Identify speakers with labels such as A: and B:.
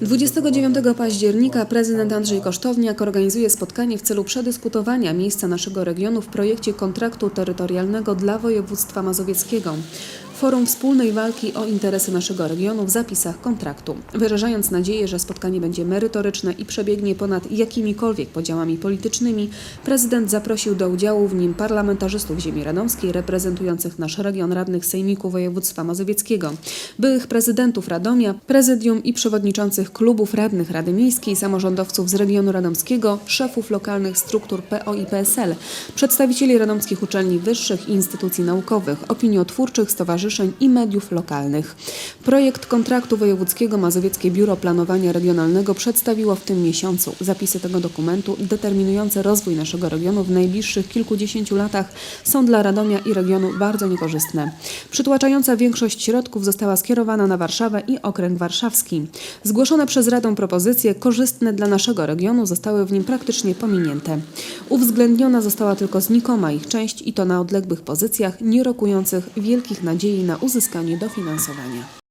A: 29 października prezydent Andrzej Kosztowniak organizuje spotkanie w celu przedyskutowania miejsca naszego regionu w projekcie kontraktu terytorialnego dla województwa mazowieckiego. Forum wspólnej walki o interesy naszego regionu w zapisach kontraktu. Wyrażając nadzieję, że spotkanie będzie merytoryczne i przebiegnie ponad jakimikolwiek podziałami politycznymi, prezydent zaprosił do udziału w nim parlamentarzystów ziemi radomskiej reprezentujących nasz region radnych Sejmiku Województwa Mazowieckiego, byłych prezydentów Radomia, prezydium i przewodniczących klubów radnych Rady Miejskiej, samorządowców z regionu radomskiego, szefów lokalnych struktur PO i PSL, przedstawicieli radomskich uczelni wyższych i instytucji naukowych, opiniotwórczych, stowarzyszeń i mediów lokalnych. Projekt kontraktu wojewódzkiego Mazowieckie Biuro Planowania Regionalnego przedstawiło w tym miesiącu. Zapisy tego dokumentu determinujące rozwój naszego regionu w najbliższych kilkudziesięciu latach są dla Radomia i regionu bardzo niekorzystne. Przytłaczająca większość środków została skierowana na Warszawę i okręg warszawski. Zgłoszone przez Radę propozycje korzystne dla naszego regionu zostały w nim praktycznie pominięte. Uwzględniona została tylko znikoma ich część i to na odległych pozycjach, nie rokujących wielkich nadziei na uzyskanie dofinansowania.